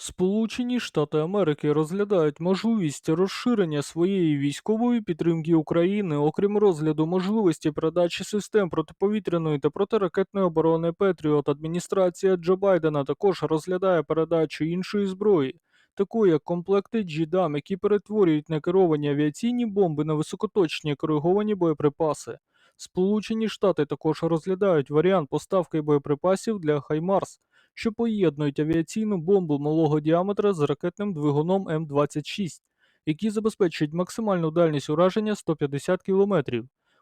Сполучені Штати Америки розглядають можливість розширення своєї військової підтримки України, окрім розгляду можливості передачі систем протиповітряної та протиракетної оборони Петріот. Адміністрація Джо Байдена також розглядає передачу іншої зброї, такої як комплекти GDAM, які перетворюють некеровані авіаційні бомби на високоточні кориговані боєприпаси. Сполучені Штати також розглядають варіант поставки боєприпасів для Хаймарс що поєднують авіаційну бомбу малого діаметра з ракетним двигуном М26, які забезпечують максимальну дальність ураження 150 км.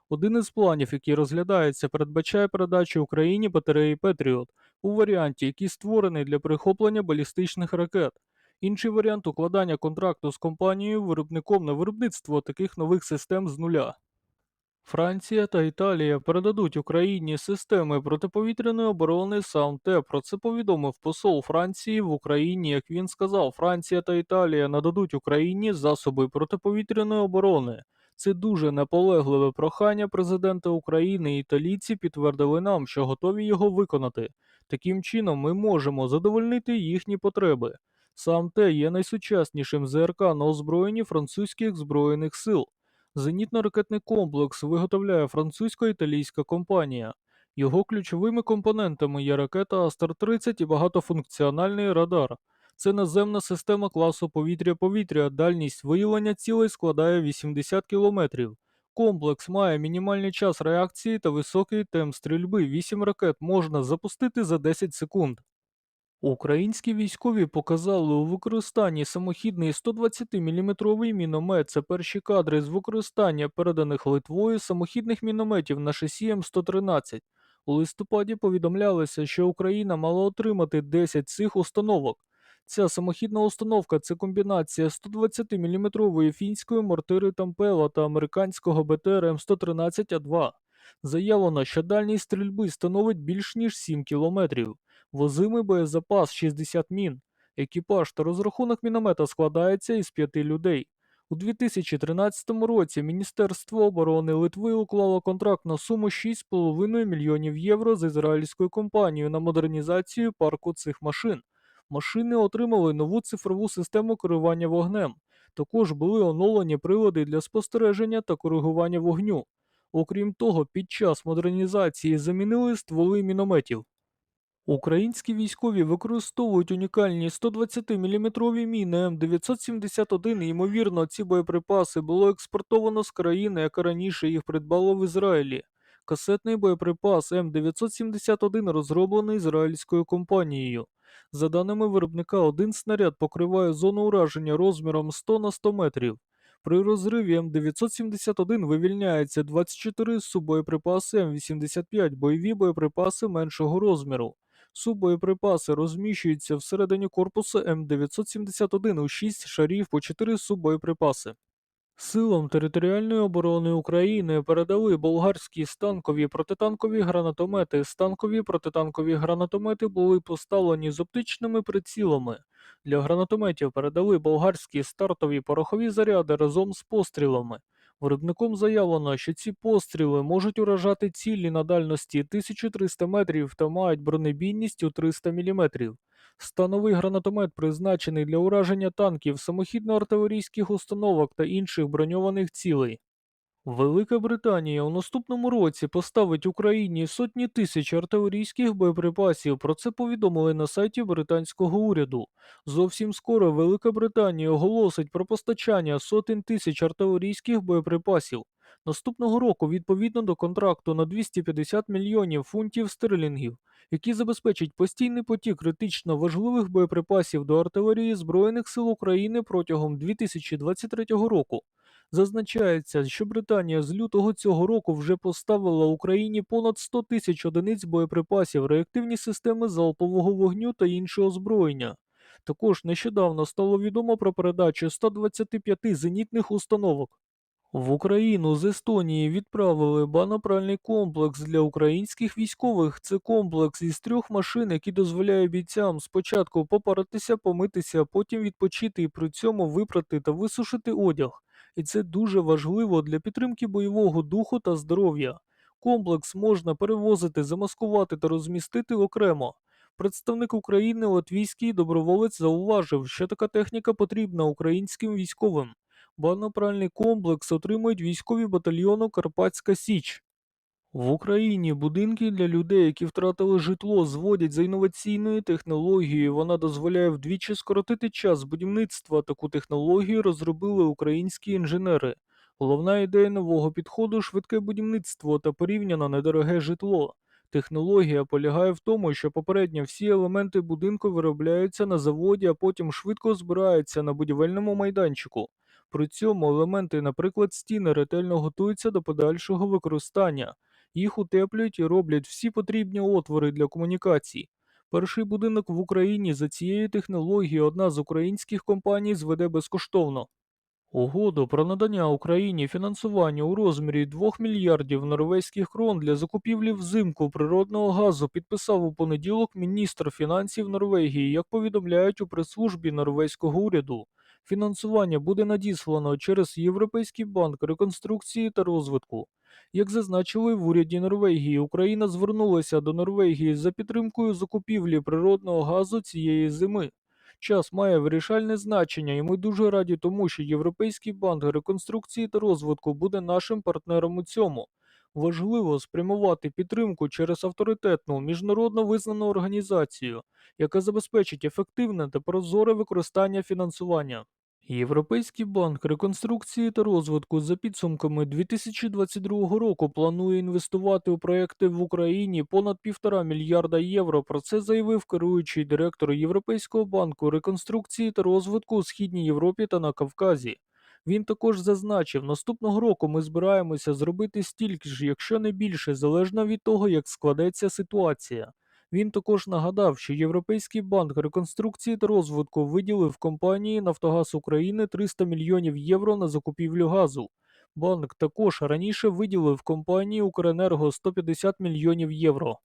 Один із планів, який розглядається, передбачає передачу Україні батареї Петріот у варіанті, який створений для перехоплення балістичних ракет. Інший варіант укладання контракту з компанією виробником на виробництво таких нових систем з нуля. Франція та Італія передадуть Україні системи протиповітряної оборони САМТЕ. Про це повідомив посол Франції в Україні. Як він сказав, Франція та Італія нададуть Україні засоби протиповітряної оборони. Це дуже наполегливе прохання президента України. Італійці підтвердили нам, що готові його виконати. Таким чином, ми можемо задовольнити їхні потреби. САМТЕ є найсучаснішим ЗРК на озброєнні французьких збройних сил. Зенітно-ракетний комплекс виготовляє французько-італійська компанія. Його ключовими компонентами є ракета Астер-30 і багатофункціональний радар. Це наземна система класу повітря-повітря, дальність виявлення цілей складає 80 км. Комплекс має мінімальний час реакції та високий темп стрільби. 8 ракет можна запустити за 10 секунд. Українські військові показали у використанні самохідний 120-мм міномет. Це перші кадри з використання переданих Литвою самохідних мінометів на шасі М113. У листопаді повідомлялося, що Україна мала отримати 10 цих установок. Ця самохідна установка це комбінація 120-мм фінської мортири Тампела та американського БТР М113А2. Заявлено, що дальність стрільби становить більш ніж 7 кілометрів возимий боєзапас 60 мін. Екіпаж та розрахунок міномета складається із п'яти людей. У 2013 році Міністерство оборони Литви уклало контракт на суму 6,5 мільйонів євро з ізраїльською компанією на модернізацію парку цих машин. Машини отримали нову цифрову систему керування вогнем. Також були оновлені прилади для спостереження та коригування вогню. Окрім того, під час модернізації замінили стволи мінометів. Українські військові використовують унікальні 120-мм міни М971 і, ймовірно, ці боєприпаси було експортовано з країни, яка раніше їх придбала в Ізраїлі. Касетний боєприпас М971 розроблений ізраїльською компанією. За даними виробника, один снаряд покриває зону ураження розміром 100 на 100 метрів. При розриві М971 вивільняється 24 суббоєприпаси М85, бойові боєприпаси меншого розміру. Суббоєприпаси розміщуються всередині корпусу М971 у 6 шарів по 4 суббоєприпаси. Силам територіальної оборони України передали болгарські станкові протитанкові гранатомети. Станкові протитанкові гранатомети були поставлені з оптичними прицілами. Для гранатометів передали болгарські стартові порохові заряди разом з пострілами. Виробником заявлено, що ці постріли можуть уражати цілі на дальності 1300 метрів та мають бронебійність у 300 мм. Становий гранатомет призначений для ураження танків, самохідно-артилерійських установок та інших броньованих цілей. Велика Британія у наступному році поставить Україні сотні тисяч артилерійських боєприпасів. Про це повідомили на сайті британського уряду. Зовсім скоро Велика Британія оголосить про постачання сотень тисяч артилерійських боєприпасів. Наступного року, відповідно до контракту на 250 мільйонів фунтів стерлінгів, які забезпечать постійний потік критично важливих боєприпасів до артилерії Збройних сил України протягом 2023 року. Зазначається, що Британія з лютого цього року вже поставила Україні понад 100 тисяч одиниць боєприпасів, реактивні системи залпового вогню та інше озброєння. Також нещодавно стало відомо про передачу 125 зенітних установок. В Україну з Естонії відправили банопральний комплекс для українських військових. Це комплекс із трьох машин, який дозволяє бійцям спочатку попаратися, помитися, потім відпочити і при цьому випрати та висушити одяг. І це дуже важливо для підтримки бойового духу та здоров'я. Комплекс можна перевозити, замаскувати та розмістити окремо. Представник України латвійський доброволець зауважив, що така техніка потрібна українським військовим. Банопральний комплекс отримують військові батальйону Карпатська Січ. В Україні будинки для людей, які втратили житло, зводять за інноваційною технологією. Вона дозволяє вдвічі скоротити час будівництва. Таку технологію розробили українські інженери. Головна ідея нового підходу швидке будівництво та порівняно недороге житло. Технологія полягає в тому, що попередньо всі елементи будинку виробляються на заводі, а потім швидко збираються на будівельному майданчику. При цьому елементи, наприклад, стіни ретельно готуються до подальшого використання. Їх утеплюють і роблять всі потрібні отвори для комунікацій. Перший будинок в Україні за цією технологією одна з українських компаній зведе безкоштовно. Угоду про надання Україні фінансування у розмірі 2 мільярдів норвезьких крон для закупівлі взимку природного газу підписав у понеділок міністр фінансів Норвегії, як повідомляють у прес-службі норвезького уряду. Фінансування буде надіслано через Європейський банк реконструкції та розвитку. Як зазначили в уряді Норвегії, Україна звернулася до Норвегії за підтримкою закупівлі природного газу цієї зими. Час має вирішальне значення, і ми дуже раді тому, що Європейський банк реконструкції та розвитку буде нашим партнером у цьому. Важливо спрямувати підтримку через авторитетну міжнародно визнану організацію, яка забезпечить ефективне та прозоре використання фінансування. Європейський банк реконструкції та розвитку за підсумками 2022 року планує інвестувати у проекти в Україні понад півтора мільярда євро. Про це заявив керуючий директор Європейського банку реконструкції та розвитку у Східній Європі та на Кавказі. Він також зазначив, наступного року ми збираємося зробити стільки ж, якщо не більше, залежно від того, як складеться ситуація. Він також нагадав, що Європейський банк реконструкції та розвитку виділив компанії Нафтогаз України 300 мільйонів євро на закупівлю газу. Банк також раніше виділив компанії Укренерго 150 мільйонів євро.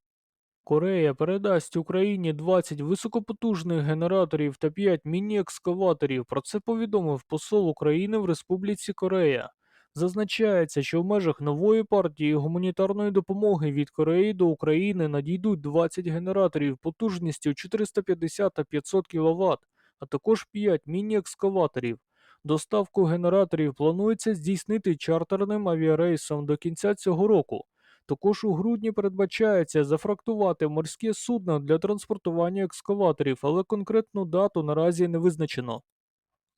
Корея передасть Україні 20 високопотужних генераторів та 5 міні-екскаваторів. Про це повідомив посол України в Республіці Корея. Зазначається, що в межах нової партії гуманітарної допомоги від Кореї до України надійдуть 20 генераторів потужністю 450 та 500 кВт, а також 5 міні-екскаваторів. Доставку генераторів планується здійснити чартерним авіарейсом до кінця цього року. Також у грудні передбачається зафрактувати морське судно для транспортування екскаваторів, але конкретну дату наразі не визначено.